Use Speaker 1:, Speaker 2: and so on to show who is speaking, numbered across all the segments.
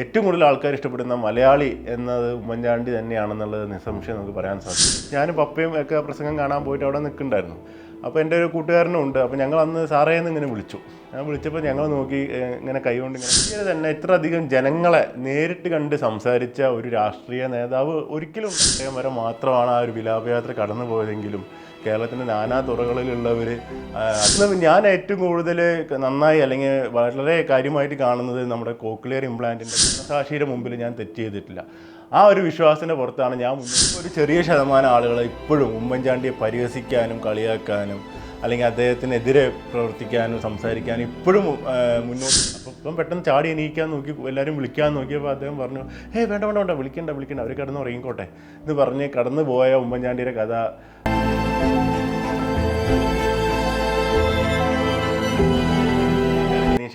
Speaker 1: ഏറ്റവും കൂടുതൽ ആൾക്കാർ ഇഷ്ടപ്പെടുന്ന മലയാളി എന്നത് ഉമ്മൻചാണ്ടി തന്നെയാണെന്നുള്ളത് നിസംശയം നമുക്ക് പറയാൻ സാധിക്കും. ഞാനും പപ്പയും ഒക്കെ പ്രസംഗം കാണാൻ പോയിട്ട് അവിടെ നിൽക്കുന്നുണ്ടായിരുന്നു. അപ്പോൾ എന്റെ ഒരു കൂട്ടുകാരനും ഉണ്ട്. അപ്പോൾ ഞങ്ങൾ അന്ന് സാറേ എന്ന് ഇങ്ങനെ വിളിച്ചു. ഞാൻ വിളിച്ചപ്പോൾ ഞങ്ങൾ നോക്കി ഇങ്ങനെ കൈകൊണ്ട് ഇങ്ങനെ തന്നെ ഇത്ര അധികം ജനങ്ങളെ നേരിട്ട് കണ്ട് സംസാരിച്ച ഒരു രാഷ്ട്രീയ നേതാവ് ഒരിക്കലും വരെ മാത്രമാണ് ആ ഒരു വിലാപയാത്ര കടന്നു പോയതെങ്കിലും കേരളത്തിന്റെ നാനാ തുറകളിലുള്ളവർ അതിന് ഞാൻ ഏറ്റവും കൂടുതൽ നന്നായി അല്ലെങ്കിൽ വളരെ കാര്യമായിട്ട് കാണുന്നത് നമ്മുടെ കോക്ലിയർ ഇംപ്ലാന്റിന്റെ സാക്ഷിയുടെ മുമ്പിൽ ഞാൻ തെറ്റ് ചെയ്തിട്ടില്ല. ആ ഒരു വിശ്വാസത്തിന്റെ പുറത്താണ് ഞാൻ ഒരു ചെറിയ ശതമാനം ആളുകൾ ഇപ്പോഴും ഉമ്മൻചാണ്ടിയെ പരിഹസിക്കാനും കളിയാക്കാനും അല്ലെങ്കിൽ അദ്ദേഹത്തിനെതിരെ പ്രവർത്തിക്കാനും സംസാരിക്കാനും ഇപ്പോഴും മുന്നോട്ട് അപ്പം ഇപ്പം പെട്ടെന്ന് ചാടി എണീക്കാൻ നോക്കി എല്ലാവരും വിളിക്കാൻ നോക്കിയപ്പോൾ അദ്ദേഹം പറഞ്ഞു ഏയ് വേണ്ട വേണ്ട വേണ്ട വിളിക്കണ്ട വിളിക്കണ്ട അവർ കിടന്ന് ഉറങ്ങിക്കോട്ടെ എന്ന് പറഞ്ഞ് കടന്നു പോയ ഉമ്മൻചാണ്ടിയുടെ കഥ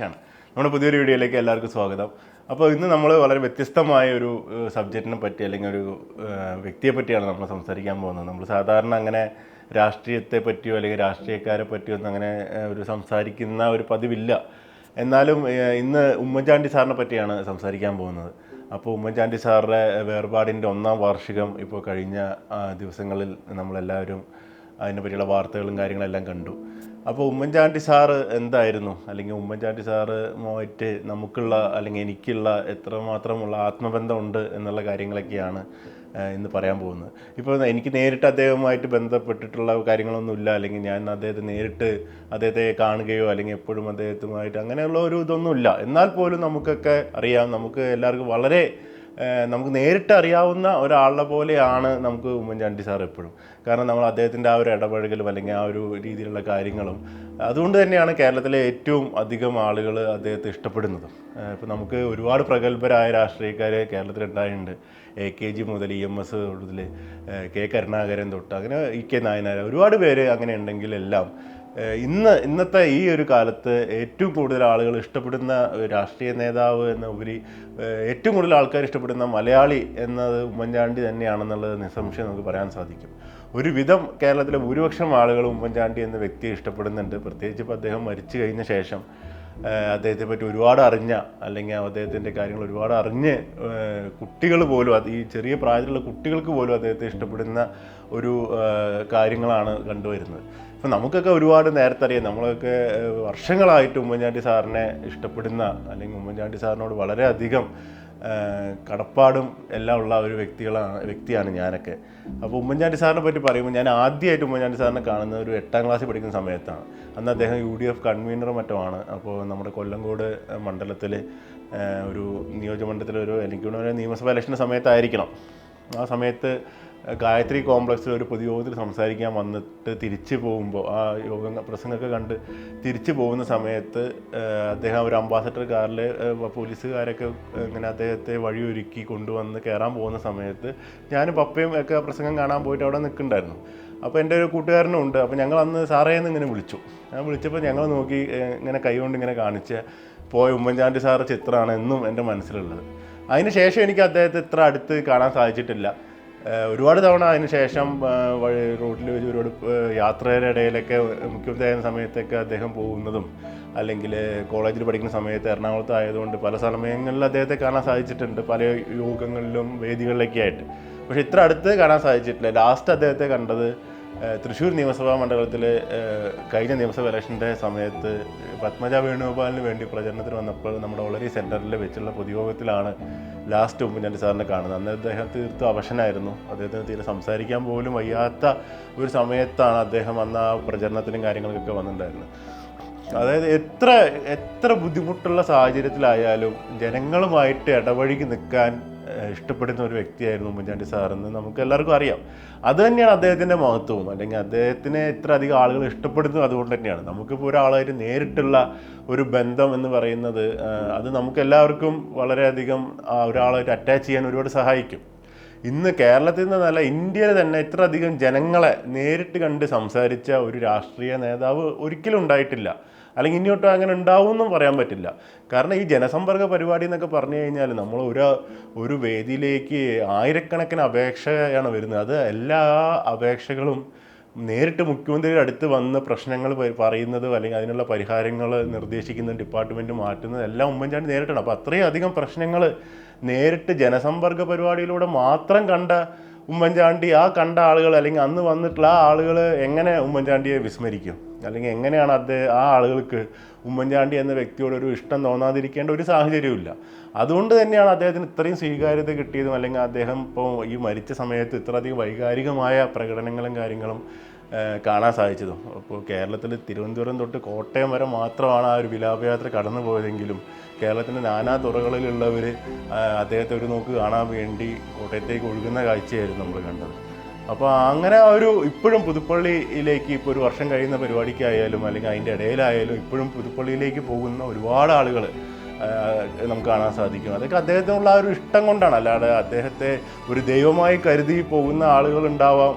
Speaker 1: ദിനേശാണ് നമ്മുടെ പുതിയൊരു വീഡിയോയിലേക്ക് എല്ലാവർക്കും സ്വാഗതം. അപ്പോൾ ഇന്ന് നമ്മൾ വളരെ വ്യത്യസ്തമായ ഒരു സബ്ജക്റ്റിനെ പറ്റി അല്ലെങ്കിൽ ഒരു വ്യക്തിയെ പറ്റിയാണ് നമ്മൾ സംസാരിക്കാൻ പോകുന്നത്. നമ്മൾ സാധാരണ അങ്ങനെ രാഷ്ട്രീയത്തെ പറ്റിയോ അല്ലെങ്കിൽ രാഷ്ട്രീയക്കാരെ പറ്റിയോ ഒന്നും അങ്ങനെ ഒരു സംസാരിക്കുന്ന ഒരു പതിവില്ല. എന്നാലും ഇന്ന് ഉമ്മൻചാണ്ടി സാറിനെ പറ്റിയാണ് സംസാരിക്കാൻ പോകുന്നത്. അപ്പോൾ ഉമ്മൻചാണ്ടി സാറിന്റെ വേർപാടിന്റെ ഒന്നാം വാർഷികം ഇപ്പോൾ കഴിഞ്ഞ ദിവസങ്ങളിൽ നമ്മളെല്ലാവരും അതിനെ പറ്റിയുള്ള വാർത്തകളും കാര്യങ്ങളെല്ലാം കണ്ടു. അപ്പോൾ ഉമ്മൻചാണ്ടി സാറ് എന്തായിരുന്നു? അല്ലെങ്കിൽ ഉമ്മൻചാണ്ടി സാറ് മോയിട്ട് നമുക്കുള്ള അല്ലെങ്കിൽ എനിക്കുള്ള എത്രമാത്രമുള്ള ആത്മബന്ധം ഉണ്ട് എന്നുള്ള കാര്യങ്ങളൊക്കെയാണ് ഇന്ന് പറയാൻ പോകുന്നത്. ഇപ്പോൾ എനിക്ക് നേരിട്ട് അദ്ദേഹവുമായിട്ട് ബന്ധപ്പെട്ടിട്ടുള്ള കാര്യങ്ങളൊന്നുമില്ല അല്ലെങ്കിൽ ഞാൻ അദ്ദേഹത്തെ നേരിട്ട് അദ്ദേഹത്തെ കാണുകയോ അല്ലെങ്കിൽ എപ്പോഴും അദ്ദേഹത്തുമായിട്ട് അങ്ങനെയുള്ള ഒരു ഇതൊന്നുമില്ല എന്നാൽ പോലും നമുക്കൊക്കെ അറിയാം. നമുക്ക് എല്ലാവർക്കും വളരെ നമുക്ക് നേരിട്ട് അറിയാവുന്ന ഒരാളെ പോലെയാണ് നമുക്ക് ഉമ്മൻചാണ്ടി സാർ എപ്പോഴും. കാരണം നമ്മൾ അദ്ദേഹത്തിന്റെ ആ ഒരു ഇടപഴകലും അല്ലെങ്കിൽ ആ ഒരു രീതിയിലുള്ള കാര്യങ്ങളും അതുകൊണ്ട് തന്നെയാണ് കേരളത്തിലെ ഏറ്റവും അധികം ആളുകൾ അദ്ദേഹത്തെ ഇഷ്ടപ്പെടുന്നതും. ഇപ്പോൾ നമുക്ക് ഒരുപാട് പ്രഗത്ഭരായ രാഷ്ട്രീയക്കാർ കേരളത്തിലുണ്ടായിട്ടുണ്ട്. എ കെ ജി മുതൽ ഇ എം എസ് മുതൽ കെ കരുണാകരൻ തൊട്ട് അങ്ങനെ ഇ കെ നായനാർ ഒരുപാട് പേര് അങ്ങനെ ഉണ്ടെങ്കിലെല്ലാം ഇന്ന് ഇന്നത്തെ ഈ ഒരു കാലത്ത് ഏറ്റവും കൂടുതൽ ആളുകൾ ഇഷ്ടപ്പെടുന്ന രാഷ്ട്രീയ നേതാവ് എന്ന ഉപരി ഏറ്റവും കൂടുതൽ ആൾക്കാർ ഇഷ്ടപ്പെടുന്ന മലയാളി എന്നത് ഉമ്മൻചാണ്ടി തന്നെയാണെന്നുള്ളത് നിസ്സംശയം നമുക്ക് പറയാൻ സാധിക്കും. ഒരുവിധം കേരളത്തിലെ ഭൂരിപക്ഷം ആളുകൾ ഉമ്മൻചാണ്ടി എന്ന വ്യക്തിയെ ഇഷ്ടപ്പെടുന്നുണ്ട്. പ്രത്യേകിച്ച് ഇപ്പോൾ അദ്ദേഹം മരിച്ചു കഴിഞ്ഞ ശേഷം അദ്ദേഹത്തെ പറ്റി ഒരുപാട് അറിഞ്ഞ അല്ലെങ്കിൽ അദ്ദേഹത്തിന്റെ കാര്യങ്ങൾ ഒരുപാട് അറിഞ്ഞ് കുട്ടികൾ പോലും അത് ഈ ചെറിയ പ്രായത്തിലുള്ള കുട്ടികൾക്ക് പോലും അദ്ദേഹത്തെ ഇഷ്ടപ്പെടുന്ന ഒരു കാര്യങ്ങളാണ് കണ്ടുവരുന്നത്. ഇപ്പം നമുക്കൊക്കെ ഒരുപാട് നേരത്തെ അറിയാം. നമ്മളൊക്കെ വർഷങ്ങളായിട്ട് ഉമ്മൻചാണ്ടി സാറിനെ ഇഷ്ടപ്പെടുന്ന അല്ലെങ്കിൽ ഉമ്മൻചാണ്ടി സാറിനോട് വളരെയധികം കടപ്പാടും എല്ലാം ഉള്ള ഒരു വ്യക്തികളാണ് വ്യക്തിയാണ് ഞാനൊക്കെ. അപ്പോൾ ഉമ്മൻചാണ്ടി സാറിനെ പറ്റി പറയുമ്പോൾ ഞാൻ ആദ്യമായിട്ട് ഉമ്മൻചാണ്ടി സാറിനെ കാണുന്നത് ഒരു എട്ടാം ക്ലാസ്സിൽ പഠിക്കുന്ന സമയത്താണ്. അന്ന് അദ്ദേഹം യു ഡി എഫ് കൺവീനറും മറ്റുമാണ്. അപ്പോൾ നമ്മുടെ കൊല്ലങ്കോട് മണ്ഡലത്തിൽ ഒരു നിയോജകമണ്ഡലത്തിൽ ഒരു എനിക്ക് ഒരു നിയമസഭ ഇലക്ഷന്റെ സമയത്തായിരിക്കണം. ആ സമയത്ത് ഗായത്രി കോംപ്ലക്സിൽ ഒരു പൊതുയോഗത്തിൽ സംസാരിക്കാൻ വന്നിട്ട് തിരിച്ചു പോകുമ്പോൾ ആ യോഗ പ്രസംഗമൊക്കെ കണ്ട് തിരിച്ചു പോകുന്ന സമയത്ത് അദ്ദേഹം ഒരു അംബാസഡർ കാറിൽ പോലീസുകാരൊക്കെ ഇങ്ങനെ അദ്ദേഹത്തെ വഴിയൊരുക്കി കൊണ്ടുവന്ന് കയറാൻ പോകുന്ന സമയത്ത് ഞാനും പപ്പയും ഒക്കെ പ്രസംഗം കാണാൻ പോയിട്ട് അവിടെ നിൽക്കുന്നുണ്ടായിരുന്നു. അപ്പോൾ എന്റെ ഒരു കൂട്ടുകാരനും ഉണ്ട്. അപ്പോൾ ഞങ്ങൾ അന്ന് സാറേ എന്ന് ഇങ്ങനെ വിളിച്ചു. ഞാൻ വിളിച്ചപ്പോൾ ഞങ്ങൾ നോക്കി ഇങ്ങനെ കൈകൊണ്ട് ഇങ്ങനെ കാണിച്ച് പോയ ഉമ്മൻചാണ്ടി സാറ് ചിത്രമാണ് എന്നും എന്റെ മനസ്സിലുള്ളത്. അതിന് ശേഷം എനിക്ക് അദ്ദേഹത്തെ ഇത്ര അടുത്ത് കാണാൻ സാധിച്ചിട്ടില്ല. ഒരുപാട് തവണ അതിന് ശേഷം വഴി റോഡിൽ വെച്ച് ഒരുപാട് യാത്രയുടെ ഇടയിലൊക്കെ മുഖ്യമന്ത്രി ആയിരുന്ന സമയത്തൊക്കെ അദ്ദേഹം പോകുന്നതും അല്ലെങ്കിൽ കോളേജിൽ പഠിക്കുന്ന സമയത്ത് എറണാകുളത്ത് ആയതുകൊണ്ട് പല സമയങ്ങളിൽ അദ്ദേഹത്തെ കാണാൻ സാധിച്ചിട്ടുണ്ട് പല യോഗങ്ങളിലും വേദികളിലൊക്കെ ആയിട്ട്. പക്ഷെ ഇത്ര അടുത്ത് കാണാൻ സാധിച്ചിട്ടില്ല. ലാസ്റ്റ് അദ്ദേഹത്തെ കണ്ടത് തൃശ്ശൂർ നിയമസഭാ മണ്ഡലത്തിൽ കഴിഞ്ഞ നിയമസഭ ഇലക്ഷന്റെ സമയത്ത് പത്മജ വേണുഗോപാലിന് വേണ്ടി പ്രചരണത്തിന് വന്നപ്പോൾ നമ്മുടെ ഓളരി സെന്ററിൽ വെച്ചുള്ള പൊതുയോഗത്തിലാണ് ലാസ്റ്റ് ഉമ്മൻചാണ്ടി സാറിനെ കാണുന്നത്. അന്ന് അദ്ദേഹം തീർത്തും അവശനായിരുന്നു. അദ്ദേഹത്തിന് തീരെ സംസാരിക്കാൻ പോലും വയ്യാത്ത ഒരു സമയത്താണ് അദ്ദേഹം അന്ന് ആ പ്രചരണത്തിനും കാര്യങ്ങൾക്കൊക്കെ വന്നിട്ടുണ്ടായിരുന്നത്. അതായത് എത്ര എത്ര ബുദ്ധിമുട്ടുള്ള സാഹചര്യത്തിലായാലും ജനങ്ങളുമായിട്ട് ഇടപഴകി നിൽക്കാൻ ഇഷ്ടപ്പെടുന്ന ഒരു വ്യക്തിയായിരുന്നു ഉമ്മൻചാണ്ടി സാറെന്ന് നമുക്ക് എല്ലാവർക്കും അറിയാം. അത് തന്നെയാണ് അദ്ദേഹത്തിന്റെ മഹത്വവും. അല്ലെങ്കിൽ അദ്ദേഹത്തിനെ ഇത്ര അധികം ആളുകൾ ഇഷ്ടപ്പെടുന്നത് അതുകൊണ്ട് തന്നെയാണ്. നമുക്കിപ്പോൾ ഒരാളായിട്ട് നേരിട്ടുള്ള ഒരു ബന്ധം എന്ന് പറയുന്നത് അത് നമുക്ക് എല്ലാവർക്കും വളരെയധികം ഒരാളായിട്ട് അറ്റാച്ച് ചെയ്യാൻ ഒരുപാട് സഹായിക്കും. ഇന്ന് കേരളത്തിൽ നിന്നല്ല ഇന്ത്യയിൽ തന്നെ ഇത്ര അധികം ജനങ്ങളെ നേരിട്ട് കണ്ട് സംസാരിച്ച ഒരു രാഷ്ട്രീയ നേതാവ് ഒരിക്കലും ഉണ്ടായിട്ടില്ല. അല്ലെങ്കിൽ ഇനിയോട്ട് അങ്ങനെ ഉണ്ടാവുമെന്നും പറയാൻ പറ്റില്ല. കാരണം ഈ ജനസമ്പർക്ക പരിപാടി എന്നൊക്കെ പറഞ്ഞു കഴിഞ്ഞാൽ നമ്മൾ ഒരു ഒരു വേദിയിലേക്ക് ആയിരക്കണക്കിന് അപേക്ഷയാണ് വരുന്നത്. അത് എല്ലാ അപേക്ഷകളും നേരിട്ട് മുഖ്യമന്ത്രിയുടെ അടുത്ത് വന്ന് പ്രശ്നങ്ങൾ പറയുന്നത് അല്ലെങ്കിൽ അതിനുള്ള പരിഹാരങ്ങൾ നിർദ്ദേശിക്കുന്ന ഡിപ്പാർട്ട്മെന്റ് മാറ്റുന്നത് എല്ലാം ഉമ്മൻചാണ്ടി നേരിട്ടാണ്. അപ്പോൾ അത്രയും അധികം പ്രശ്നങ്ങൾ നേരിട്ട് ജനസമ്പർക്ക പരിപാടിയിലൂടെ മാത്രം കണ്ട ഉമ്മൻചാണ്ടി ആ കണ്ട ആളുകൾ അല്ലെങ്കിൽ അന്ന് വന്നിട്ടുള്ള ആ ആളുകൾ എങ്ങനെ ഉമ്മൻചാണ്ടിയെ വിസ്മരിക്കും? അല്ലെങ്കിൽ എങ്ങനെയാണ് അത് ആ ആളുകൾക്ക് ഉമ്മൻചാണ്ടി എന്ന വ്യക്തിയോട് ഒരു ഇഷ്ടം തോന്നാതിരിക്കേണ്ട ഒരു സാഹചര്യമില്ല അതുകൊണ്ട് തന്നെയാണ് അദ്ദേഹത്തിന് ഇത്രയും സ്വീകാര്യത കിട്ടിയതും അല്ലെങ്കിൽ അദ്ദേഹം ഇപ്പോൾ ഈ മരിച്ച സമയത്ത് ഇത്രയധികം വൈകാരികമായ പ്രകടനങ്ങളും കാര്യങ്ങളും കാണാൻ സാധിച്ചതും. അപ്പോൾ കേരളത്തിൽ തിരുവനന്തപുരം തൊട്ട് കോട്ടയം വരെ മാത്രമാണ് ആ ഒരു വിലാപയാത്ര കടന്നു പോയതെങ്കിലും കേരളത്തിന്റെ നാനാ തുറകളിലുള്ളവർ അദ്ദേഹത്തെ ഒരു നോക്ക് കാണാൻ വേണ്ടി കോട്ടയത്തേക്ക് ഒഴുകുന്ന കാഴ്ചയായിരുന്നു നമ്മൾ കണ്ടത്. അപ്പോൾ അങ്ങനെ ഒരു ഇപ്പോഴും പുതുപ്പള്ളിയിലേക്ക് ഇപ്പോൾ ഒരു വർഷം കഴിയുന്ന പരിപാടിക്കായാലും അല്ലെങ്കിൽ അതിന്റെ ഇടയിലായാലും ഇപ്പോഴും പുതുപ്പള്ളിയിലേക്ക് പോകുന്ന ഒരുപാട് ആളുകൾ നമുക്ക് കാണാൻ സാധിക്കും. അതൊക്കെ അദ്ദേഹത്തിനുള്ള ആ ഒരു ഇഷ്ടം കൊണ്ടാണ്. അല്ലാതെ അദ്ദേഹത്തെ ഒരു ദൈവമായി കരുതി പോകുന്ന ആളുകൾ ഉണ്ടാവാം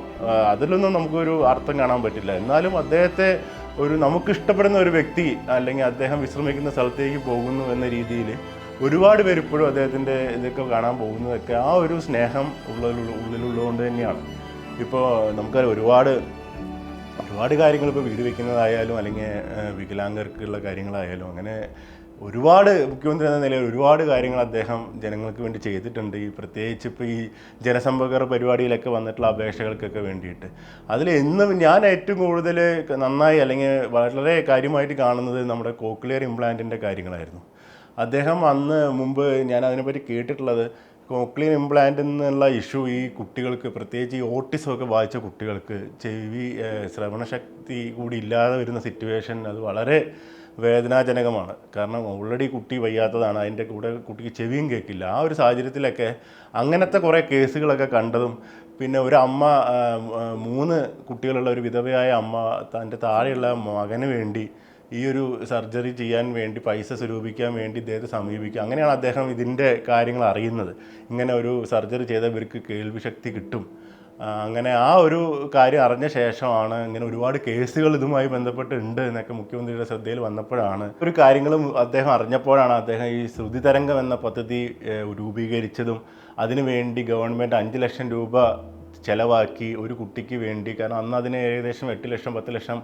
Speaker 1: അതിലൊന്നും നമുക്കൊരു അർത്ഥം കാണാൻ പറ്റില്ല. എന്നാലും അദ്ദേഹത്തെ ഒരു നമുക്ക് ഇഷ്ടപ്പെടുന്ന ഒരു വ്യക്തി അല്ലെങ്കിൽ അദ്ദേഹം വിശ്രമിക്കുന്ന സ്ഥലത്തേക്ക് പോകുന്നു എന്ന രീതിയിൽ ഒരുപാട് പേര് ഇപ്പോഴും അദ്ദേഹത്തിന്റെ ഇതൊക്കെ കാണാൻ പോകുന്നതൊക്കെ ആ ഒരു സ്നേഹം ഉള്ളിലുള്ള ഉള്ളിലുള്ളതുകൊണ്ട് തന്നെയാണ്. ഇപ്പോൾ നമുക്ക് ഒരുപാട് ഒരുപാട് കാര്യങ്ങൾ ഇപ്പോൾ വീട് വെക്കുന്നതായാലും അല്ലെങ്കിൽ വികലാംഗർക്കുള്ള കാര്യങ്ങളായാലും അങ്ങനെ ഒരുപാട് മുഖ്യമന്ത്രി എന്ന നിലയിൽ ഒരുപാട് കാര്യങ്ങൾ അദ്ദേഹം ജനങ്ങൾക്ക് വേണ്ടി ചെയ്തിട്ടുണ്ട്. ഈ പ്രത്യേകിച്ച് ഇപ്പോൾ ഈ ജനസമ്പർക്ക പരിപാടിയിലൊക്കെ വന്നിട്ടുള്ള അപേക്ഷകൾക്കൊക്കെ വേണ്ടിയിട്ട്. അതിൽ എന്നും ഞാൻ ഏറ്റവും കൂടുതൽ നന്നായി അല്ലെങ്കിൽ വളരെ കാര്യമായിട്ട് കാണുന്നത് നമ്മുടെ കോക്ലിയർ ഇംപ്ലാന്റിന്റെ കാര്യങ്ങളായിരുന്നു. അദ്ദേഹം അന്ന് മുമ്പ് ഞാൻ അതിനെപ്പറ്റി കേട്ടിട്ടുള്ളത് കോക്ലിയർ ഇംപ്ലാന്റ് എന്നുള്ള ഇഷ്യൂ ഈ കുട്ടികൾക്ക് പ്രത്യേകിച്ച് ഈ ഓട്ടിസം ഒക്കെ ബാധിച്ച കുട്ടികൾക്ക് ചെവി ശ്രവണശക്തി കൂടി ഇല്ലാതെ വരുന്ന സിറ്റുവേഷൻ അത് വളരെ വേദനാജനകമാണ്. കാരണം ഓൾറെഡി കുട്ടി വയ്യാത്തതാണ്. അതിന്റെ കൂടെ കുട്ടിക്ക് ചെവിയും കേൾക്കില്ല ആ ഒരു സാഹചര്യത്തിലൊക്കെ അങ്ങനത്തെ കുറേ കേസുകളൊക്കെ കണ്ടതും പിന്നെ ഒരു അമ്മ മൂന്ന് കുട്ടികളുള്ള ഒരു വിധവയായ അമ്മ തന്റെ താഴെയുള്ള മകന് വേണ്ടി ഈ ഒരു സർജറി ചെയ്യാൻ വേണ്ടി പൈസ സ്വരൂപിക്കാൻ വേണ്ടി ഇദ്ദേഹത്തെ സമീപിക്കുക അങ്ങനെയാണ് അദ്ദേഹം ഇതിന്റെ കാര്യങ്ങൾ അറിയുന്നത്. ഇങ്ങനെ ഒരു സർജറി ചെയ്ത ഇവർക്ക് കേൾവി ശക്തി കിട്ടും അങ്ങനെ ആ ഒരു കാര്യം അറിഞ്ഞ ശേഷമാണ് ഇങ്ങനെ ഒരുപാട് കേസുകൾ ഇതുമായി ബന്ധപ്പെട്ട് ഉണ്ട് എന്നൊക്കെ മുഖ്യമന്ത്രിയുടെ ശ്രദ്ധയിൽ വന്നപ്പോഴാണ്. ഒരു കാര്യങ്ങളും അദ്ദേഹം അറിഞ്ഞപ്പോഴാണ് അദ്ദേഹം ഈ ശ്രുതി തരംഗം എന്ന പദ്ധതി രൂപീകരിച്ചതും അതിനുവേണ്ടി ഗവൺമെന്റ് അഞ്ച് ലക്ഷം രൂപ ചെലവാക്കി ഒരു കുട്ടിക്ക് വേണ്ടി. കാരണം അന്ന് അതിന് ഏകദേശം എട്ട് ലക്ഷം പത്ത് ലക്ഷം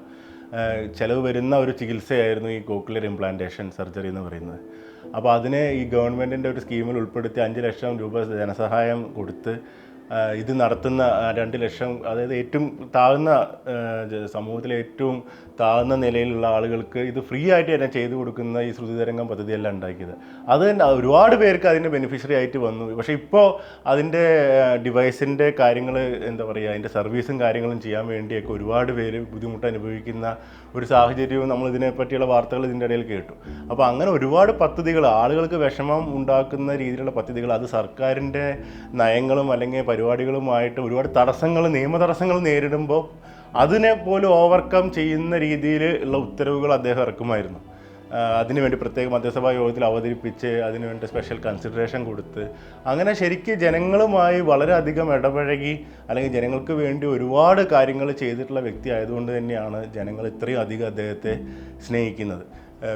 Speaker 1: ചെലവ് വരുന്ന ഒരു ചികിത്സയായിരുന്നു ഈ കോക്ലിയർ ഇംപ്ലാന്റേഷൻ സർജറി എന്ന് പറയുന്നത്. അപ്പോൾ അതിനെ ഈ ഗവൺമെന്റിന്റെ ഒരു സ്കീമിൽ ഉൾപ്പെടുത്തി അഞ്ച് ലക്ഷം രൂപ ധനസഹായം കൊടുത്ത് ഇത് നടത്തുന്ന രണ്ട് ലക്ഷം അതായത് ഏറ്റവും താഴ്ന്ന സമൂഹത്തിലെ ഏറ്റവും താഴ്ന്ന നിലയിലുള്ള ആളുകൾക്ക് ഇത് ഫ്രീ ആയിട്ട് തന്നെ ചെയ്തു കൊടുക്കുന്ന ഈ ശ്രുതിതരംഗം പദ്ധതിയെല്ലാം ഉണ്ടാക്കിയത്. അത് തന്നെ ഒരുപാട് പേർക്ക് അതിന്റെ ബെനിഫിഷ്യറി ആയിട്ട് വന്നു. പക്ഷേ ഇപ്പോൾ അതിന്റെ ഡിവൈസിന്റെ കാര്യങ്ങൾ എന്താ പറയുക അതിന്റെ സർവീസും കാര്യങ്ങളും ചെയ്യാൻ വേണ്ടിയൊക്കെ ഒരുപാട് പേര് ബുദ്ധിമുട്ട് അനുഭവിക്കുന്ന ഒരു സാഹചര്യവും നമ്മൾ ഇതിനെ പറ്റിയുള്ള വാർത്തകൾ ഇതിന്റെ ഇടയിൽ കേട്ടു. അപ്പോൾ അങ്ങനെ ഒരുപാട് പദ്ധതികൾ ആളുകൾക്ക് വിഷമം ഉണ്ടാക്കുന്ന രീതിയിലുള്ള പദ്ധതികൾ അത് സർക്കാരിന്റെ നയങ്ങളും അല്ലെങ്കിൽ പരിപാടികളുമായിട്ട് ഒരുപാട് തടസ്സങ്ങൾ നിയമ തടസ്സങ്ങൾ നേരിടുമ്പോൾ അതിനെ പോലും ഓവർകം ചെയ്യുന്ന രീതിയിൽ ഉള്ള ഉത്തരവുകൾ അദ്ദേഹം ഇറക്കുമായിരുന്നു. അതിനുവേണ്ടി പ്രത്യേക മന്ത്രിസഭാ യോഗത്തിൽ അവതരിപ്പിച്ച് അതിനുവേണ്ടി സ്പെഷ്യൽ കൺസിഡറേഷൻ കൊടുത്ത് അങ്ങനെ ശരിക്കും ജനങ്ങളുമായി വളരെയധികം ഇടപഴകി അല്ലെങ്കിൽ ജനങ്ങൾക്ക് വേണ്ടി ഒരുപാട് കാര്യങ്ങൾ ചെയ്തിട്ടുള്ള വ്യക്തി ആയതുകൊണ്ട് തന്നെയാണ് ജനങ്ങൾ ഇത്രയും അധികം അദ്ദേഹത്തെ സ്നേഹിക്കുന്നത്.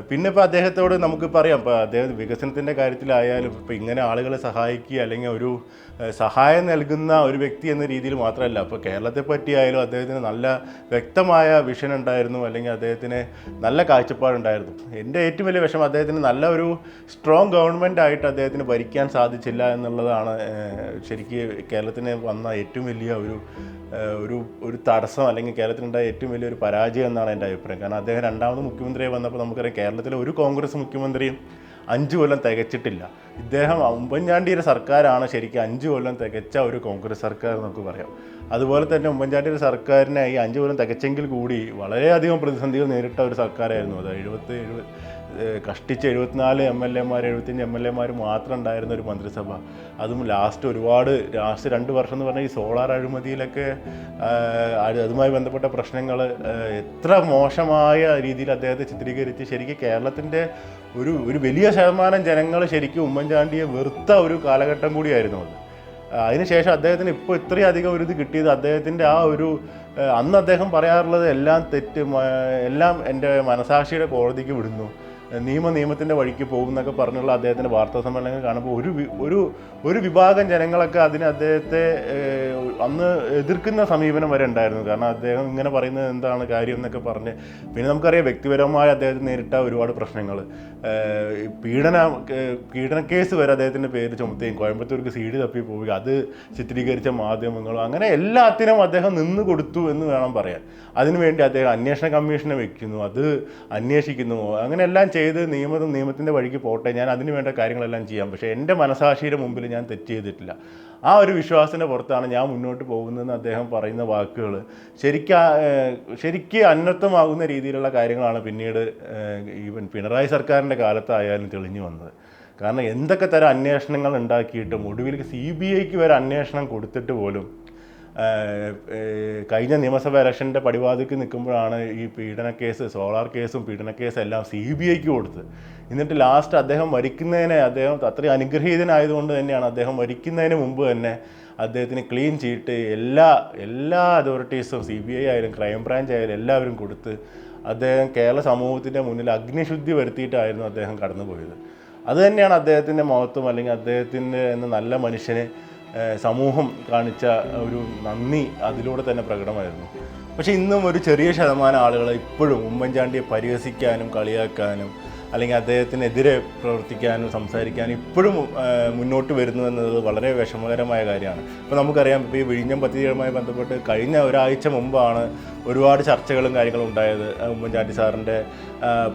Speaker 1: പിന്നെ ഇപ്പോൾ അദ്ദേഹത്തോട് നമുക്ക് പറയാം. ഇപ്പോൾ അദ്ദേഹം വികസനത്തിന്റെ കാര്യത്തിലായാലും ഇപ്പോൾ ഇങ്ങനെ ആളുകളെ സഹായിക്കുക അല്ലെങ്കിൽ ഒരു സഹായം നൽകുന്ന ഒരു വ്യക്തി എന്ന രീതിയിൽ മാത്രമല്ല ഇപ്പോൾ കേരളത്തെ പറ്റിയായാലും അദ്ദേഹത്തിന് നല്ല വ്യക്തമായ വിഷൻ ഉണ്ടായിരുന്നു അല്ലെങ്കിൽ അദ്ദേഹത്തിന് നല്ല കാഴ്ചപ്പാടുണ്ടായിരുന്നു എന്റെ ഏറ്റവും വലിയ വിഷമം അദ്ദേഹത്തിന് നല്ല ഒരു സ്ട്രോങ് ഗവൺമെന്റ് ആയിട്ട് അദ്ദേഹത്തിന് ഭരിക്കാൻ സാധിച്ചില്ല എന്നുള്ളതാണ് ശരിക്കും ശരിക്ക് കേരളത്തിന് വന്ന ഏറ്റവും വലിയ ഒരു ഒരു ഒരു തടസ്സം അല്ലെങ്കിൽ കേരളത്തിനുണ്ടായ ഏറ്റവും വലിയൊരു പരാജയം എന്നാണ് എന്റെ അഭിപ്രായം. കാരണം അദ്ദേഹം രണ്ടാമത് മുഖ്യമന്ത്രിയായി വന്നപ്പോൾ നമുക്കറിയാം കേരളത്തിലെ ഒരു കോൺഗ്രസ് മുഖ്യമന്ത്രിയും അഞ്ച് കൊല്ലം തികച്ചിട്ടില്ല. ഇദ്ദേഹം ഉമ്മൻചാണ്ടിയുടെ സർക്കാരാണ്. ശരിക്കും അഞ്ച് കൊല്ലം തികച്ച ഒരു കോൺഗ്രസ് സർക്കാർ നമുക്ക് പറയാം. അതുപോലെ തന്നെ ഉമ്മൻചാണ്ടിയുടെ സർക്കാരിനെ ഈ അഞ്ച് കൊല്ലം തികച്ചെങ്കിൽ കൂടി വളരെയധികം പ്രതിസന്ധികൾ നേരിട്ട ഒരു സർക്കാരായിരുന്നു. അത് എഴുപത്തി എഴുപത് കഷ്ടിച്ച് എഴുപത്തിനാല് എം എൽ എമാർ എഴുപത്തിയഞ്ച് എം എൽ എമാർ മാത്രം ഉണ്ടായിരുന്ന ഒരു മന്ത്രിസഭ. അതും ലാസ്റ്റ് ഒരുപാട് ലാസ്റ്റ് രണ്ട് വർഷം എന്ന് പറഞ്ഞാൽ ഈ സോളാർ അഴിമതിയിലൊക്കെ അതുമായി ബന്ധപ്പെട്ട പ്രശ്നങ്ങൾ എത്ര മോശമായ രീതിയിൽ അദ്ദേഹത്തെ ചിത്രീകരിച്ച് ശരിക്കും കേരളത്തിന്റെ ഒരു ഒരു വലിയ ശതമാനം ജനങ്ങൾ ശരിക്കും ഉമ്മൻചാണ്ടിയെ വെറുത്ത ഒരു കാലഘട്ടം കൂടിയായിരുന്നു അത്. അതിനുശേഷം അദ്ദേഹത്തിന് ഇപ്പോൾ ഇത്രയധികം ഒരു ഇത് കിട്ടിയത് അദ്ദേഹത്തിന്റെ ആ ഒരു അന്ന് അദ്ദേഹം പറയാറുള്ളത് എല്ലാം തെറ്റ് എല്ലാം എന്റെ മനസാക്ഷിയുടെ കോടതിക്ക് വിടുന്നു. നിയമ നിയമത്തിന്റെ വഴിക്ക് പോകും എന്നൊക്കെ പറഞ്ഞുള്ള അദ്ദേഹത്തിന്റെ വാർത്താ സമ്മേളനങ്ങൾ കാണുമ്പോൾ ഒരു ഒരു ഒരു വിഭാഗം ജനങ്ങളൊക്കെ അതിന് അദ്ദേഹത്തെ അന്ന് എതിർക്കുന്ന സമീപനം വരെ ഉണ്ടായിരുന്നു. കാരണം അദ്ദേഹം ഇങ്ങനെ പറയുന്നത് എന്താണ് കാര്യം എന്നൊക്കെ പറഞ്ഞ് പിന്നെ നമുക്കറിയാം വ്യക്തിപരമായ അദ്ദേഹത്തെ നേരിട്ട ഒരുപാട് പ്രശ്നങ്ങൾ പീഡന പീഡന കേസ് വരെ അദ്ദേഹത്തിന്റെ പേര് ചുമത്തുകയും കോയമ്പത്തൂർക്ക് സീഡ് തപ്പി പോവുക അത് ചിത്രീകരിച്ച മാധ്യമങ്ങളും അങ്ങനെ എല്ലാത്തിനും അദ്ദേഹം നിന്ന് കൊടുത്തു എന്ന് വേണം പറയാൻ. അതിനുവേണ്ടി അദ്ദേഹം അന്വേഷണ കമ്മീഷനെ വെക്കുന്നു അത് അന്വേഷിക്കുന്നു അങ്ങനെ എല്ലാം ചെയ്ത് നിയമം നിയമത്തിന്റെ വഴിക്ക് പോട്ടെ ഞാൻ അതിന് വേണ്ട കാര്യങ്ങളെല്ലാം ചെയ്യാം. പക്ഷേ എന്റെ മനസാക്ഷിയുടെ മുമ്പിൽ ഞാൻ തെറ്റ് ചെയ്തിട്ടില്ല. ആ ഒരു വിശ്വാസത്തിന്റെ പുറത്താണ് ഞാൻ മുന്നോട്ട് പോകുന്നതെന്ന് അദ്ദേഹം പറയുന്ന വാക്കുകൾ. ശരിക്കും ശരിക്ക് അന്നത്വമാകുന്ന രീതിയിലുള്ള കാര്യങ്ങളാണ് പിന്നീട് ഈവൻ പിണറായി സർക്കാരിന്റെ കാലത്തായാലും തെളിഞ്ഞു വന്നത്. കാരണം എന്തൊക്കെ തരം അന്വേഷണങ്ങൾ ഉണ്ടാക്കിയിട്ടും ഒടുവിൽ സി ബി ഐക്ക് വരെ അന്വേഷണം കൊടുത്തിട്ട് പോലും കഴിഞ്ഞ നിയമസഭാ ഇലക്ഷന്റെ പടിവാതിക്ക് നിൽക്കുമ്പോഴാണ് ഈ പീഡന കേസ് സോളാർ കേസും പീഡന കേസും എല്ലാം സി ബി ഐക്ക് കൊടുത്ത് എന്നിട്ട് ലാസ്റ്റ് അദ്ദേഹം മരിക്കുന്നതിനെ അദ്ദേഹം അത്രയും അനുഗ്രഹീതനായതുകൊണ്ട് തന്നെയാണ് അദ്ദേഹം മരിക്കുന്നതിന് മുമ്പ് തന്നെ അദ്ദേഹത്തിന് ക്ലീൻ ചീട്ട് എല്ലാ എല്ലാ അതോറിറ്റീസും സി ബി ഐ ആയാലും ക്രൈംബ്രാഞ്ച് ആയാലും എല്ലാവരും കൊടുത്ത് അദ്ദേഹം കേരള സമൂഹത്തിന്റെ മുന്നിൽ അഗ്നിശുദ്ധി വരുത്തിയിട്ടായിരുന്നു അദ്ദേഹം കടന്നുപോയത്. അതുതന്നെയാണ് അദ്ദേഹത്തിന്റെ മഹത്വം അല്ലെങ്കിൽ അദ്ദേഹത്തിന്റെ എന്ന നല്ല മനുഷ്യനെ സമൂഹം കാണിച്ച ഒരു നന്ദി അതിലൂടെ തന്നെ പ്രകടമായിരുന്നു. പക്ഷേ ഇന്നും ഒരു ചെറിയ ശതമാനം ആളുകളെ ഇപ്പോഴും ഉമ്മൻചാണ്ടിയെ പരിഹസിക്കാനും കളിയാക്കാനും അല്ലെങ്കിൽ അദ്ദേഹത്തിനെതിരെ പ്രവർത്തിക്കാനും സംസാരിക്കാനും ഇപ്പോഴും മുന്നോട്ട് വരുന്നു എന്നത് വളരെ വിഷമകരമായ കാര്യമാണ്. ഇപ്പോൾ നമുക്കറിയാം ഇപ്പോൾ ഈ വിഴിഞ്ഞം പദ്ധതിയുമായി ബന്ധപ്പെട്ട് കഴിഞ്ഞ ഒരാഴ്ച മുമ്പാണ് ഒരുപാട് ചർച്ചകളും കാര്യങ്ങളും ഉണ്ടായത്. ഉമ്മൻചാണ്ടി സാറിന്റെ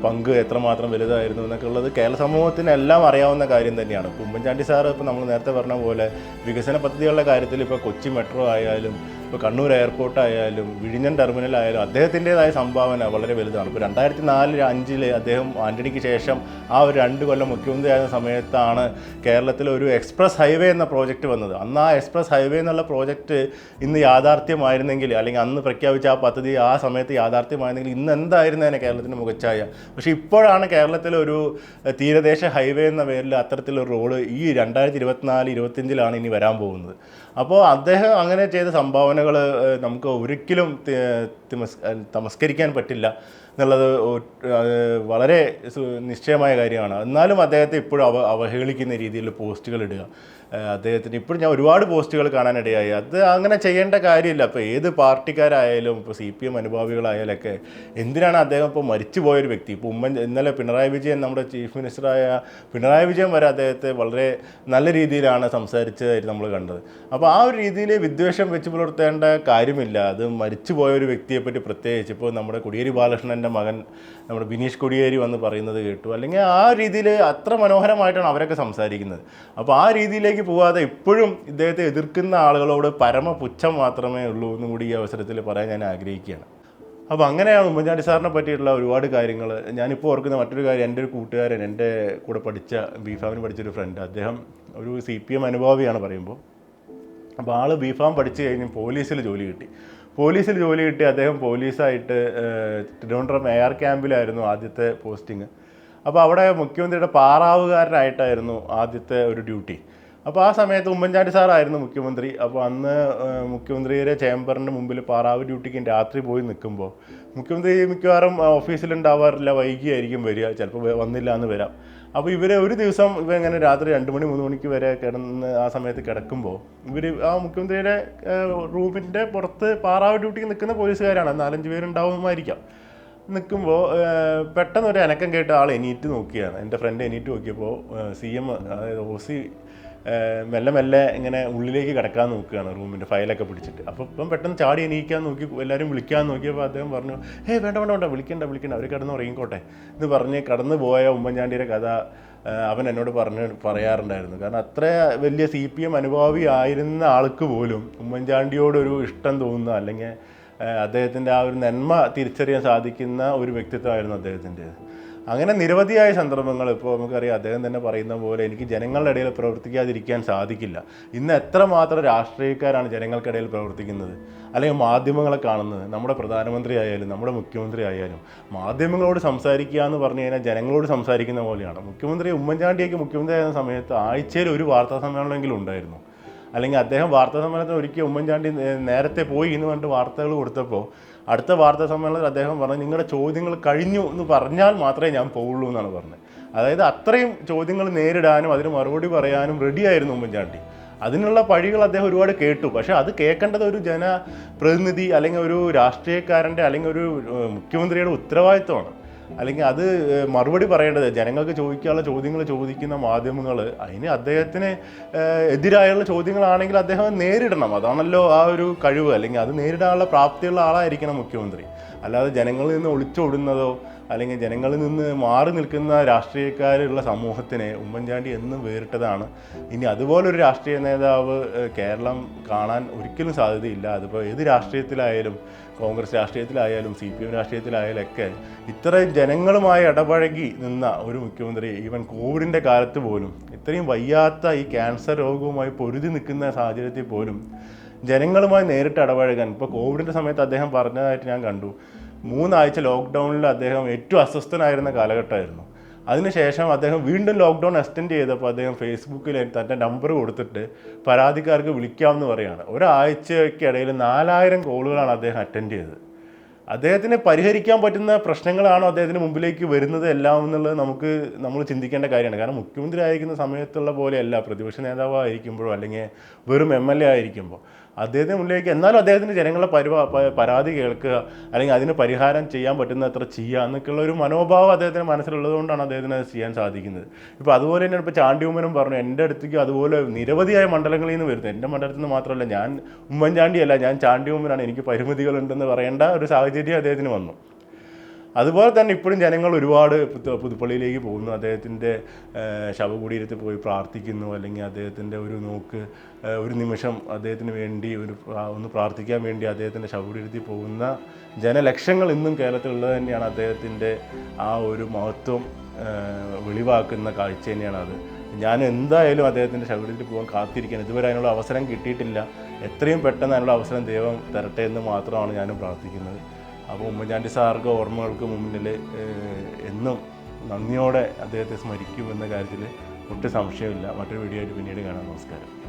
Speaker 1: പങ്ക് എത്രമാത്രം വലുതായിരുന്നു എന്നൊക്കെ ഉള്ളത് കേരള സമൂഹത്തിന് എല്ലാം അറിയാവുന്ന കാര്യം തന്നെയാണ്. ഇപ്പോൾ ഉമ്മൻചാണ്ടി സാർ ഇപ്പോൾ നമ്മൾ നേരത്തെ പറഞ്ഞ പോലെ വികസന പദ്ധതികളുടെ കാര്യത്തിൽ ഇപ്പോൾ കൊച്ചി മെട്രോ ആയാലും ഇപ്പോൾ കണ്ണൂർ എയർപോർട്ട് ആയാലും വിഴിഞ്ഞം ടെർമിനൽ ആയാലും അദ്ദേഹത്തിന്റെതായ സംഭാവന വളരെ വലുതാണ്. ഇപ്പോൾ രണ്ടായിരത്തി നാല് അഞ്ചിൽ അദ്ദേഹം ആന്റണിക്ക് ശേഷം ആ ഒരു രണ്ട് കൊല്ലം മുഖ്യമന്ത്രിയായ സമയത്താണ് കേരളത്തിൽ ഒരു എക്സ്പ്രസ് ഹൈവേ എന്ന പ്രോജക്റ്റ് വന്നത്. അന്ന് ആ എക്സ്പ്രസ് ഹൈവേ എന്നുള്ള പ്രോജക്റ്റ് ഇന്ന് യാഥാർത്ഥ്യമായിരുന്നെങ്കിൽ അല്ലെങ്കിൽ അന്ന് പ്രഖ്യാപിച്ച ആ പദ്ധതി ആ സമയത്ത് യാഥാർത്ഥ്യമായിരുന്നെങ്കിൽ ഇന്ന് എന്തായിരുന്നേനെ കേരളത്തിന്റെ മുഖച്ഛായ? പക്ഷേ ഇപ്പോഴാണ് കേരളത്തിൽ ഒരു തീരദേശ ഹൈവേ എന്ന പേരിൽ അത്തരത്തിലൊരു റോഡ് ഈ രണ്ടായിരത്തി ഇരുപത്തിനാല് ഇരുപത്തിയഞ്ചിലാണ് ഇനി വരാൻ പോകുന്നത്. അപ്പോൾ അദ്ദേഹം അങ്ങനെ ചെയ്ത സംഭാവനകൾ നമുക്ക് ഒരിക്കലും തമസ്കരിക്കാൻ പറ്റില്ല എന്നുള്ളത് വളരെ നിശ്ചയമായ കാര്യമാണ്. എന്നാലും അദ്ദേഹത്തെ ഇപ്പോഴും അവ അവഹേളിക്കുന്ന രീതിയിൽ പോസ്റ്റുകൾ ഇടുക. അദ്ദേഹത്തിന് ഇപ്പോഴും ഞാൻ ഒരുപാട് പോസ്റ്റുകൾ കാണാനിടയായി. അത് അങ്ങനെ ചെയ്യേണ്ട കാര്യമില്ല. അപ്പോൾ ഏത് പാർട്ടിക്കാരായാലും ഇപ്പോൾ സി പി എം അനുഭാവികളായാലൊക്കെ എന്തിനാണ് അദ്ദേഹം ഇപ്പോൾ മരിച്ചുപോയൊരു വ്യക്തി? ഇപ്പോൾ ഉമ്മൻ ഇന്നലെ പിണറായി വിജയൻ നമ്മുടെ ചീഫ് മിനിസ്റ്ററായ പിണറായി വിജയൻ വരെ അദ്ദേഹത്തെ വളരെ നല്ല രീതിയിലാണ് സംസാരിച്ചതായിട്ട് നമ്മൾ കണ്ടത്. അപ്പോൾ ആ ഒരു രീതിയിൽ വിദ്വേഷം വെച്ച് പുലർത്തേണ്ട കാര്യമില്ല. അത് മരിച്ചുപോയ ഒരു വ്യക്തിയെപ്പറ്റി പ്രത്യേകിച്ച് ഇപ്പോൾ നമ്മുടെ കൊടിയേരി ബാലകൃഷ്ണന്റെ മകൻ നമ്മുടെ ബിനീഷ് കൊടിയേരി വന്ന് പറയുന്നത് കേട്ടു. അല്ലെങ്കിൽ ആ രീതിയിൽ അത്ര മനോഹരമായിട്ടാണ് അവരൊക്കെ സംസാരിക്കുന്നത്. അപ്പോൾ ആ രീതിയിലേക്ക് പോകാതെ ഇപ്പോഴും ഇദ്ദേഹത്തെ എതിർക്കുന്ന ആളുകളോട് പരമപുച്ഛം മാത്രമേ ഉള്ളൂ എന്നും കൂടി ഈ അവസരത്തിൽ പറയാൻ ഞാൻ ആഗ്രഹിക്കുകയാണ്. അപ്പോൾ അങ്ങനെയാണ് ഉമ്മൻചാണ്ടി സാറിനെ പറ്റിയിട്ടുള്ള ഒരുപാട് കാര്യങ്ങൾ. ഞാനിപ്പോൾ ഓർക്കുന്ന മറ്റൊരു കാര്യം എന്റെ ഒരു കൂട്ടുകാരൻ എന്റെ കൂടെ പഠിച്ച ബി ഫാമിന് പഠിച്ചൊരു ഫ്രണ്ട് അദ്ദേഹം ഒരു സി പി എം അനുഭാവിയാണ് പറയുമ്പോൾ. അപ്പോൾ ആൾ ബി ഫാം പഠിച്ച് കഴിഞ്ഞ് പോലീസിൽ ജോലി കിട്ടി. പോലീസിൽ ജോലി കിട്ടി അദ്ദേഹം പോലീസായിട്ട് തിരുവനന്തപുരം എ ആർ ക്യാമ്പിലായിരുന്നു ആദ്യത്തെ പോസ്റ്റിങ്. അപ്പോൾ അവിടെ മുഖ്യമന്ത്രിയുടെ പാറാവുകാരനായിട്ടായിരുന്നു ആദ്യത്തെ ഒരു ഡ്യൂട്ടി. അപ്പോൾ ആ സമയത്ത് ഉമ്മൻചാണ്ടി സാറായിരുന്നു മുഖ്യമന്ത്രി. അപ്പോൾ അന്ന് മുഖ്യമന്ത്രിയുടെ ചേംബറിന്റെ മുമ്പിൽ പാറാവ് ഡ്യൂട്ടിക്ക് രാത്രി പോയി നിൽക്കുമ്പോൾ മുഖ്യമന്ത്രി മിക്കവാറും ഓഫീസിലുണ്ടാവാറില്ല വൈകിയായിരിക്കും വരിക. ചിലപ്പോൾ വന്നില്ല എന്ന് വരാം. അപ്പോൾ ഇവരെ ഒരു ദിവസം ഇവരിങ്ങനെ രാത്രി രണ്ട് മണി മൂന്ന് മണിക്ക് വരെ കിടന്ന് ആ സമയത്ത് കിടക്കുമ്പോൾ ഇവർ ആ മുഖ്യമന്ത്രിയുടെ റൂമിന്റെ പുറത്ത് പാറാവ് ഡ്യൂട്ടിക്ക് നിൽക്കുന്ന പോലീസുകാരാണ്. നാലഞ്ച് പേരുണ്ടാവുമായിരിക്കാം. നിൽക്കുമ്പോൾ പെട്ടെന്ന് ഒരു അനക്കം കേട്ട് ആൾ എണീറ്റ് നോക്കിയാണ്. എന്റെ ഫ്രണ്ട് എണീറ്റ് നോക്കിയപ്പോൾ സി എം അതായത് ഒ സി മെല്ലെ മെല്ലെ ഇങ്ങനെ ഉള്ളിലേക്ക് കിടക്കാൻ നോക്കുകയാണ് റൂമിന്റെ ഫയലൊക്കെ പിടിച്ചിട്ട്. അപ്പോൾ ഇപ്പം പെട്ടെന്ന് ചാടി എണീക്കാൻ നോക്കി എല്ലാവരും വിളിക്കാൻ നോക്കിയപ്പോൾ അദ്ദേഹം പറഞ്ഞു ഏയ് വേണ്ട വേണ്ട വേണ്ട വിളിക്കണ്ട വിളിക്കണ്ട അവർ കിടന്ന് ഉറങ്ങിക്കോട്ടെ. എന്ന് പറഞ്ഞ് കടന്നു പോയ ഉമ്മൻചാണ്ടിയുടെ കഥ അവൻ എന്നോട് പറഞ്ഞ് പറയാറുണ്ടായിരുന്നു. കാരണം അത്ര വലിയ സി പി എം അനുഭാവി ആയിരുന്ന ആൾക്ക് പോലും ഉമ്മൻചാണ്ടിയോടൊരു ഇഷ്ടം തോന്നുന്ന അല്ലെങ്കിൽ അദ്ദേഹത്തിന്റെ ആ ഒരു നന്മ തിരിച്ചറിയാൻ സാധിക്കുന്ന ഒരു വ്യക്തിത്വമായിരുന്നു അദ്ദേഹത്തിന്റേത്. അങ്ങനെ നിരവധിയായ സന്ദർഭങ്ങൾ ഇപ്പോൾ നമുക്കറിയാം. അദ്ദേഹം തന്നെ പറയുന്ന പോലെ എനിക്ക് ജനങ്ങളുടെ ഇടയിൽ പ്രവർത്തിക്കാതിരിക്കാൻ സാധിക്കില്ല. ഇന്ന് എത്രമാത്രം രാഷ്ട്രീയക്കാരാണ് ജനങ്ങൾക്കിടയിൽ പ്രവർത്തിക്കുന്നത്? അല്ലെങ്കിൽ മാധ്യമങ്ങളെ കാണുന്നത്? നമ്മുടെ പ്രധാനമന്ത്രി ആയാലും നമ്മുടെ മുഖ്യമന്ത്രി ആയാലും. മാധ്യമങ്ങളോട് സംസാരിക്കുക എന്ന് പറഞ്ഞു കഴിഞ്ഞാൽ ജനങ്ങളോട് സംസാരിക്കുന്ന പോലെയാണ്. മുഖ്യമന്ത്രി ഉമ്മൻചാണ്ടിയൊക്കെ മുഖ്യമന്ത്രി ആയിരുന്ന സമയത്ത് ആഴ്ചയിൽ ഒരു വാർത്താ സമ്മേളനമെങ്കിലും ഉണ്ടായിരുന്നു. അല്ലെങ്കിൽ അദ്ദേഹം വാർത്താ സമ്മേളനത്തിന് ഒരിക്കൽ ഉമ്മൻചാണ്ടി നേരത്തെ പോയി എന്ന് പറഞ്ഞിട്ട് വാർത്തകൾ കൊടുത്തപ്പോൾ അടുത്ത വാർത്താ സമ്മേളനത്തിൽ അദ്ദേഹം പറഞ്ഞു നിങ്ങളുടെ ചോദ്യങ്ങൾ കഴിഞ്ഞു എന്ന് പറഞ്ഞാൽ മാത്രമേ ഞാൻ പോവുള്ളൂ എന്നാണ് പറഞ്ഞത്. അതായത് അത്രയും ചോദ്യങ്ങൾ നേരിടാനും അതിന് മറുപടി പറയാനും റെഡിയായിരുന്നു ഉമ്മൻചാണ്ടി. അതിനുള്ള പഴികൾ അദ്ദേഹം ഒരുപാട് കേട്ടു. പക്ഷേ അത് കേൾക്കേണ്ടത് ഒരു ജനപ്രതിനിധി അല്ലെങ്കിൽ ഒരു രാഷ്ട്രീയക്കാരന്റെ അല്ലെങ്കിൽ ഒരു മുഖ്യമന്ത്രിയുടെ ഉത്തരവാദിത്വമാണ്. അല്ലെങ്കിൽ അത് മറുപടി പറയേണ്ടത് ജനങ്ങൾക്ക് ചോദിക്കാനുള്ള ചോദ്യങ്ങൾ ചോദിക്കുന്ന മാധ്യമങ്ങൾ അതിന് അദ്ദേഹത്തിന് എതിരായുള്ള ചോദ്യങ്ങളാണെങ്കിൽ അദ്ദേഹം നേരിടണം. അതാണല്ലോ ആ ഒരു കഴിവ്. അല്ലെങ്കിൽ അത് നേരിടാനുള്ള പ്രാപ്തിയുള്ള ആളായിരിക്കണം മുഖ്യമന്ത്രി. അല്ലാതെ ജനങ്ങളിൽ നിന്ന് ഒളിച്ചോടുന്നതോ അല്ലെങ്കിൽ ജനങ്ങളിൽ നിന്ന് മാറി നിൽക്കുന്ന രാഷ്ട്രീയക്കാരുള്ള സമൂഹത്തിനെ ഉമ്മൻചാണ്ടി എന്നും വേറിട്ടതാണ്. ഇനി അതുപോലൊരു രാഷ്ട്രീയ നേതാവ് കേരളം കാണാൻ ഒരിക്കലും സാധ്യതയില്ല. അതിപ്പോൾ ഏത് രാഷ്ട്രീയത്തിലായാലും കോൺഗ്രസ് രാഷ്ട്രീയത്തിലായാലും സി പി എം രാഷ്ട്രീയത്തിലായാലും ഒക്കെ ഇത്രയും ജനങ്ങളുമായി ഇടപഴകി നിന്ന ഒരു മുഖ്യമന്ത്രി ഈവൻ കോവിഡിന്റെ കാലത്ത് പോലും ഇത്രയും വയ്യാത്ത ഈ ക്യാൻസർ രോഗവുമായി പൊരുതി നിൽക്കുന്ന സാഹചര്യത്തിൽ പോലും ജനങ്ങളുമായി നേരിട്ട് ഇടപഴകാൻ. ഇപ്പോൾ കോവിഡിന്റെ സമയത്ത് അദ്ദേഹം പറഞ്ഞതായിട്ട് ഞാൻ കണ്ടു. മൂന്നാഴ്ച ലോക്ക്ഡൗണിൽ അദ്ദേഹം ഏറ്റവും അസ്വസ്ഥനായിരുന്ന കാലഘട്ടമായിരുന്നു. അതിനുശേഷം അദ്ദേഹം വീണ്ടും ലോക്ക്ഡൗൺ എക്സ്റ്റെൻഡ് ചെയ്തപ്പോൾ അദ്ദേഹം ഫേസ്ബുക്കിൽ തന്റെ നമ്പർ കൊടുത്തിട്ട് പരാതിക്കാർക്ക് വിളിക്കാമെന്ന് പറയുകയാണ്. ഒരാഴ്ചയ്ക്കിടയിൽ നാലായിരം കോളുകളാണ് അദ്ദേഹം അറ്റൻഡ് ചെയ്തത്. അദ്ദേഹത്തിന് പരിഹരിക്കാൻ പറ്റുന്ന പ്രശ്നങ്ങളാണോ അദ്ദേഹത്തിന് മുമ്പിലേക്ക് വരുന്നത് എല്ലാം എന്നുള്ളത് നമുക്ക് നമ്മൾ ചിന്തിക്കേണ്ട കാര്യമാണ്. കാരണം മുഖ്യമന്ത്രി ആയിരിക്കുന്ന സമയത്തുള്ള പോലെയല്ല. പ്രതിപക്ഷ നേതാവായിരിക്കുമ്പോഴോ അല്ലെങ്കിൽ വെറും എം എൽ എ ആയിരിക്കുമ്പോൾ. അദ്ദേഹത്തിന് മുന്നിലേക്ക് എന്നാലും അദ്ദേഹത്തിന് ജനങ്ങളെ പരിപാ പ- പരാതി കേൾക്കുക അല്ലെങ്കിൽ അതിന് പരിഹാരം ചെയ്യാൻ പറ്റുന്നത്ര ചെയ്യുക എന്നൊക്കെയുള്ള ഒരു മനോഭാവം അദ്ദേഹത്തിന് മനസ്സിലുള്ളത് കൊണ്ടാണ് അദ്ദേഹത്തിന് അത് ചെയ്യാൻ സാധിക്കുന്നത്. ഇപ്പോൾ അതുപോലെ തന്നെ ഇപ്പോൾ ചാണ്ടി ഉമ്മനും പറഞ്ഞു എന്റെ അടുത്തേക്ക് അതുപോലെ നിരവധിയായ മണ്ഡലങ്ങളിൽ നിന്ന് വരുന്നത്. എന്റെ മണ്ഡലത്തിൽ നിന്ന് മാത്രമല്ല ഞാൻ ഉമ്മൻചാണ്ടിയല്ല ഞാൻ ചാണ്ടി ഉമ്മനാണ് എനിക്ക് പരിമിതികളുണ്ടെന്ന് പറയേണ്ട ഒരു സാഹചര്യം അദ്ദേഹത്തിന് വന്നു. അതുപോലെ തന്നെ ഇപ്പോഴും ജനങ്ങൾ ഒരുപാട് പുതുപ്പള്ളിയിലേക്ക് പോകുന്നു. അദ്ദേഹത്തിന്റെ ശവകുടീരത്തിൽ പോയി പ്രാർത്ഥിക്കുന്നു. അല്ലെങ്കിൽ അദ്ദേഹത്തിന്റെ ഒരു നോക്ക് ഒരു നിമിഷം അദ്ദേഹത്തിന് വേണ്ടി ഒരു ഒന്ന് പ്രാർത്ഥിക്കാൻ വേണ്ടി അദ്ദേഹത്തിന്റെ ശവകുടീരത്തിൽ പോകുന്ന ജനലക്ഷങ്ങൾ ഇന്നും കേരളത്തിലുള്ളത് തന്നെയാണ്. അദ്ദേഹത്തിന്റെ ആ ഒരു മഹത്വം വെളിവാക്കുന്ന കാഴ്ച തന്നെയാണ് അത്. ഞാൻ എന്തായാലും അദ്ദേഹത്തിന്റെ ശവകുടീരത്തിൽ പോകാൻ കാത്തിരിക്കുകയാണ്. ഇതുവരെ അതിനുള്ള അവസരം കിട്ടിയിട്ടില്ല. എത്രയും പെട്ടെന്ന് അതിനുള്ള അവസരം ദൈവം തരട്ടെ എന്ന് മാത്രമാണ് ഞാനും പ്രാർത്ഥിക്കുന്നത്. അപ്പോൾ ഉമ്മൻചാണ്ടി സാർക്ക് ഓർമ്മകൾക്ക് മുന്നിൽ എന്നും നന്ദിയോടെ അദ്ദേഹത്തെ സ്മരിക്കുമെന്ന കാര്യത്തിൽ ഒട്ടും സംശയമില്ല. മറ്റൊരു വീഡിയോ ആയിട്ട് പിന്നീട് കാണാം. നമസ്കാരം.